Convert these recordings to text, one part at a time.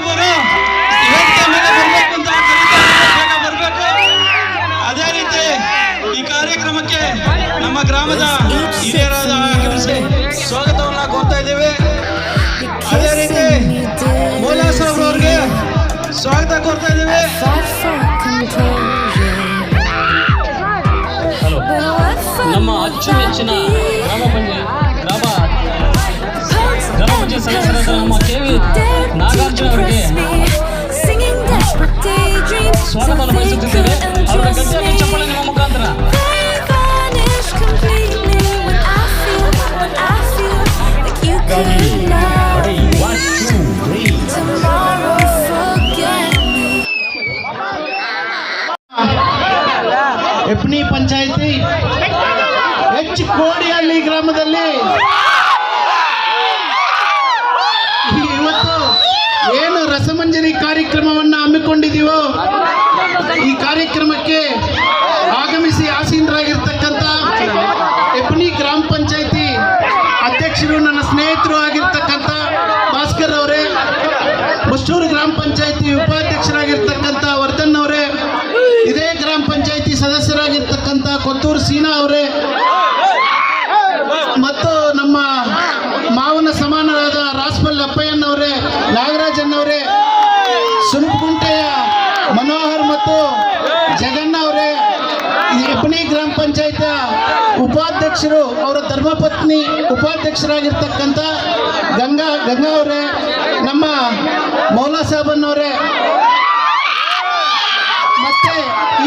ಒಬ್ಬರು ಅದೇ ರೀತಿ ಈ ಕಾರ್ಯಕ್ರಮಕ್ಕೆ ನಮ್ಮ ಗ್ರಾಮದ ಹಿರಿಯರಾದ ಸ್ವಾಗತವನ್ನು ಕೋರ್ತಾ ಇದ್ದೇವೆ. ಅದೇ ರೀತಿ ಮೋಲಾಸರ್ ಅವ್ರಿಗೆ ಸ್ವಾಗತ ಕೋರ್ತಾ ಇದ್ದೇವೆ. ನಮ್ಮ ಅಚ್ಚುಮೆಚ್ಚಿನ ಗ್ರಾಮ ಪಂಚಾಯತ್ ಗ್ರಾಮ ಗ್ರಾಮ ಪಂಚಾಯತ್ ಸದಸ್ಯರಾದ ನಮ್ಮ ಕೆ ವಿ ನಾಗಾರ್ಜುನ ಅವರಿಗೆ ಸ್ವಾಗತವನ್ನು ಬಯಸುತ್ತಿದ್ದೇವೆ ಅವರ ಗಟ್ಟಿಯಾಗಿ ಚಪ್ಪಳೆ ನಿಮ್ಮ ಮುಖಾಂತರ. ಎಪ್ನಿ ಹಮ್ಮಿಕೊಂಡಿದ್ದೀವೋ ಈ ಕಾರ್ಯಕ್ರಮಕ್ಕೆ ಆಗಮಿಸಿ ಆಸೀನರಾಗಿರ್ತಕ್ಕಂಥ ಎಪ್ನಿ ಗ್ರಾಮ ಪಂಚಾಯಿತಿ ಅಧ್ಯಕ್ಷರು, ನನ್ನ ಸ್ನೇಹಿತರು ಆಗಿರ್ತಕ್ಕಂಥ ಭಾಸ್ಕರ್ ಅವರೇ ಮಷ್ಟೂರು ಗ್ರಾಮ ಪಂಚಾಯಿತಿ ಉಪಾಧ್ಯಕ್ಷರಾಗಿರ್ತಕ್ಕಂಥ ವರ್ಧನ್ ಅವರೇ, ಇದೇ ಗ್ರಾಮ ಪಂಚಾಯಿತಿ ಸದಸ್ಯರಾಗಿರ್ತಕ್ಕಂಥ ಕೊತ್ತೂರು ಸೀನಾ ಅವರೇ, ಮತ್ತು ನಮ್ಮ ಮಾವನ ಸಮಾನರಾದ ರಾಸ್ಪಲ್ ಅಪ್ಪಯ್ಯನವರೇ ನಾಗರಾಜನ್ನವರೇ ಸುನಪಗುಂಟೆಯ ಮನೋಹರ್ ಮತ್ತು ಜಗನ್ನ ಅವರೇ ಎಪ್ಪಣಿ ಗ್ರಾಮ ಪಂಚಾಯತ್ ಉಪಾಧ್ಯಕ್ಷರು, ಅವರ ಧರ್ಮಪತ್ನಿ ಉಪಾಧ್ಯಕ್ಷರಾಗಿರ್ತಕ್ಕಂಥ ಗಂಗಾ ಗಂಗಾ ಅವರೇ, ನಮ್ಮ ಮೌಲಾ ಸಾಬನ್ನವರೇ ಮತ್ತೆ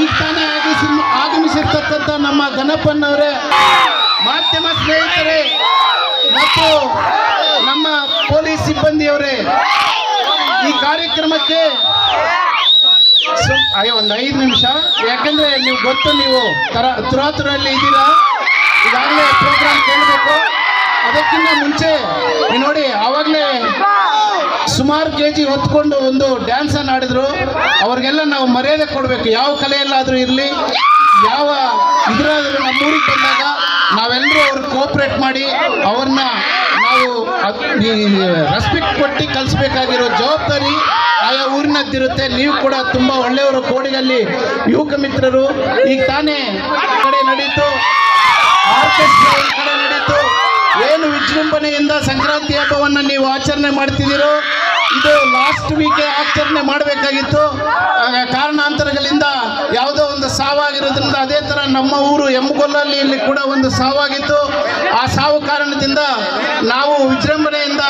ಈಗ ತಾನೇ ಆಗಮಿಸಿ, ಆಗಮಿಸಿರ್ತಕ್ಕಂಥ ನಮ್ಮ ಗಣಪನ್ನವರೇ ಮಾಧ್ಯಮ ಸ್ನೇಹಿತರೇ, ಮತ್ತು ನಮ್ಮ ಪೊಲೀಸ್ ಸಿಬ್ಬಂದಿಯವರೇ, ಈ ಕಾರ್ಯಕ್ರಮಕ್ಕೆ ಅಯ್ಯೋ, ಒಂದು ಐದು ನಿಮಿಷ. ಯಾಕಂದ್ರೆ ನೀವು ಗೊತ್ತು, ನೀವು ತರ ತುರಾತುರಲ್ಲಿ ಇದ್ದೀರಾ? ಈಗಾಗಲೇ ಪ್ರೋಗ್ರಾಮ್ ಕೇಳಬೇಕು. ಅದಕ್ಕಿಂತ ಮುಂಚೆ ನೋಡಿ, ಆವಾಗಲೇ ಸುಮಾರು ಕೆ ಜಿ ಹೊತ್ಕೊಂಡು ಒಂದು ಡ್ಯಾನ್ಸ್ ಅನ್ನ ಆಡಿದ್ರು. ಅವ್ರಿಗೆಲ್ಲ ನಾವು ಮರ್ಯಾದೆ ಕೊಡಬೇಕು. ಯಾವ ಕಲೆಯಲ್ಲಾದರೂ ಇರಲಿ, ಯಾವ ಇದ್ರಾದ್ರೂ ನಮ್ಮೂರಿಗೆ ಬಂದಾಗ ನಾವೆಲ್ಲರೂ ಅವ್ರಿಗೆ ಕೋಪ್ರೇಟ್ ಮಾಡಿ ಅವ್ರನ್ನ ನಾವು ರೆಸ್ಪೆಕ್ಟ್ ಕೊಟ್ಟು ಕಲಿಸ್ಬೇಕಾಗಿರೋ ಜವಾಬ್ದಾರಿ ಆಯಾ ಊರಿನದ್ದಿರುತ್ತೆ. ನೀವು ಕೂಡ ತುಂಬ ಒಳ್ಳೆಯವರು ಕೋಡಿನಲ್ಲಿ ಯುವಕ ಮಿತ್ರರು. ಈಗ ತಾನೇ ಕಡೆ ನಡೀತು ಆರ್ಕೆಸ್ಟ್ರಾ ಈ ಕಡೆ ನಡೀತು ಏನು ವಿಜೃಂಭಣೆಯಿಂದ ಸಂಕ್ರಾಂತಿ ಹಬ್ಬವನ್ನು ನೀವು ಆಚರಣೆ ಮಾಡ್ತಿದ್ದೀರೋ, ಇದು ಲಾಸ್ಟ್ ವೀಕೆ ಆಚರಣೆ ಮಾಡಬೇಕಾಗಿತ್ತು. ಕಾರಣಾಂತರಗಳಿಂದ ನಮ್ಮ ಊರು ಎಮ್ಮಗೊಲ್ಲಲ್ಲಿ ಇಲ್ಲಿ ಕೂಡ ಒಂದು ಸಾವಾಗಿತ್ತು. ಆ ಸಾವು ಕಾರಣದಿಂದ ನಾವು ವಿಜೃಂಭಣೆಯಿಂದ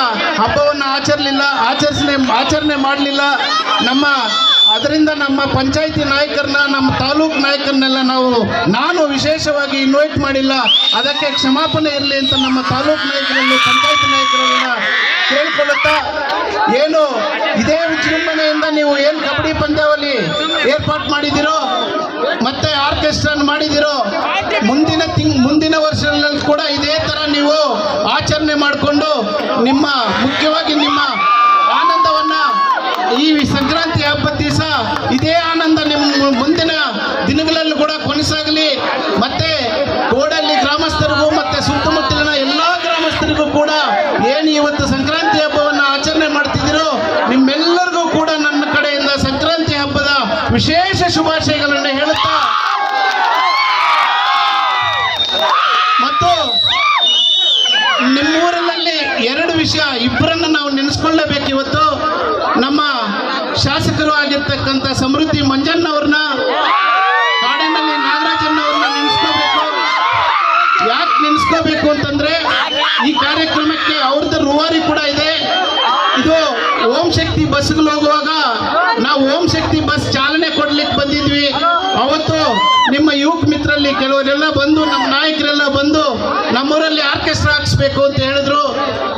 ಹಬ್ಬವನ್ನು ಆಚರಲಿಲ್ಲ ಆಚರಿಸಲೇ ಆಚರಣೆ ಮಾಡಲಿಲ್ಲ. ನಮ್ಮ, ಅದರಿಂದ ನಮ್ಮ ಪಂಚಾಯಿತಿ ನಾಯಕರನ್ನ, ನಮ್ಮ ತಾಲೂಕು ನಾಯಕರನ್ನೆಲ್ಲ ನಾವು, ನಾನು ವಿಶೇಷವಾಗಿ ಇನ್ವೈಟ್ ಮಾಡಿಲ್ಲ. ಅದಕ್ಕೆ ಕ್ಷಮಾಪಣೆ ಇರಲಿ ಅಂತ ನಮ್ಮ ತಾಲೂಕು ನಾಯಕರಲ್ಲಿ, ಪಂಚಾಯಿತಿ ನಾಯಕರನ್ನ ಕೇಳ್ಕೊಳ್ಳುತ್ತಾ, ಏನು, ಇದೇ ವಿಜೃಂಭಣೆಯಿಂದ ನೀವು ಏನು ಕಬಡ್ಡಿ ಪಂದ್ಯಾವಳಿ ಏರ್ಪಾಟ್ ಮಾಡಿದಿರೋ ಮತ್ತೆ ಆರ್ಕೆಸ್ಟ್ರಾನ್ ಮಾಡಿದಿರೋ ಮುಂದಿನ ತಿಂಗ್, ಮುಂದಿನ ವರ್ಷದಲ್ಲಿ ಕೂಡ ಇದೇ ತರ ನೀವು ಆಚರಣೆ ಮಾಡಿಕೊಂಡು ನಿಮ್ಮ, ಮುಖ್ಯವಾಗಿ ನಿಮ್ಮ ಆನಂದವನ್ನ ಈ ಸಂಕ್ರಾಂತಿ ಹಬ್ಬದ ದಿವಸ ಇದೇ ಆನಂದ ನಿಮ್ಮ ಮುಂದಿನ ದಿನಗಳಲ್ಲೂ ಕೂಡ ಕೊನೆಸಾಗಲಿ. ಮತ್ತೆ ಕೋಡಲ್ಲಿ ಗ್ರಾಮಸ್ಥರಿಗೂ ಮತ್ತೆ ಸುತ್ತಮುತ್ತಲಿನ ಎಲ್ಲಾ ಗ್ರಾಮಸ್ಥರಿಗೂ ಕೂಡ ಏನು ಇವತ್ತು ಸಂಕ್ರಾಂತಿ ಹಬ್ಬವನ್ನು ಆಚರಣೆ ಮಾಡ್ತಿದ್ದೀರೋ ನಿಮ್ಮೆಲ್ಲರಿಗೂ ಕೂಡ ನನ್ನ ಕಡೆಯಿಂದ ಸಂಕ್ರಾಂತಿ ಹಬ್ಬದ ವಿಶೇಷ ಶುಭಾಶಯಗಳನ್ನು ಹೇಳುತ್ತಾ ಮತ್ತು ನಿಮ್ಮೂರಲ್ಲಿ ಎರಡು ವಿಷಯ ಇಬ್ಬರನ್ನ ನಾವು ನೆನೆಸ್ಕೊಳ್ಳೇಬೇಕು ಇವತ್ತು ನಮ್ಮ ಶಾಸಕರು ಆಗಿರ್ತಕ್ಕಂಥ ಸಮೃದ್ಧಿ ಮಂಜಣ್ಣ ಅವ್ರನ್ನ ಕಾಡಿನಲ್ಲಿ ನಾಗರಾಜನ್ ಅವ್ರನ್ನ ನೆನೆಸ್ಕೋಬೇಕು. ಯಾಕೆ ನೆನೆಸ್ಕೋಬೇಕು ಅಂತಂದ್ರೆ, ಈ ಕಾರ್ಯಕ್ರಮಕ್ಕೆ ಅವ್ರದ್ದು ರೂವಾರಿ ಕೂಡ ಇದೆ. ಇದು ಓಂ ಶಕ್ತಿ ಬಸ್ಗಳು ಹೋಗುವಾಗ ನಾವು ಓಂ ಶಕ್ತಿ ಬಸ್ ಚಾಲನೆ ಕೊಡ್ಲಿಕ್ಕೆ ಬಂದಿದ್ವಿ. ಅವತ್ತು ನಿಮ್ಮ ಯುವಕ ಮಿತ್ರರಲ್ಲಿ ಕೆಲವರೆಲ್ಲ ಬಂದು, ನಮ್ಮ ನಾಯಕರೆಲ್ಲ ಬಂದು ನಮ್ಮೂರಲ್ಲಿ ಆರ್ಕೆಸ್ಟ್ರಾ ಹಾಕ್ಸ್ಬೇಕು ಅಂತ ಹೇಳಿದ್ರು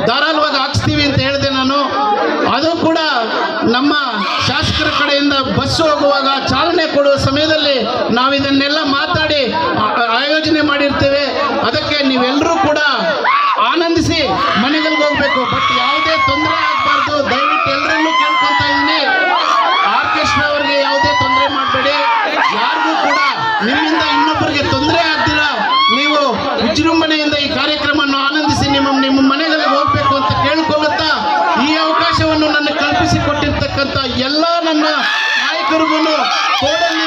ಧಾರಾಳವಾಗಿ ಹಾಕ್ಸ್ತೀವಿ ಅಂತ ಹೇಳಿದೆ ನಾನು ಅದು ಕೂಡ ನಮ್ಮ ಶಾಸಕರ ಕಡೆಯಿಂದ ಬಸ್ ಹೋಗುವಾಗ ಚಾಲನೆ ಕೊಡುವ ಸಮಯದಲ್ಲಿ ನಾವು ಇದನ್ನೆಲ್ಲ ಮಾತಾಡಿ ಆಯೋಜನೆ ಮಾಡಿರ್ತೇವೆ. ಅದಕ್ಕೆ ನೀವೆಲ್ಲರೂ ಕೂಡ ಆನಂದಿಸಿ ಮನೆಗಳಿಗೆ ಹೋಗಬೇಕು. ಬಟ್ ಯಾವುದೇ ತೊಂದರೆ చూడండి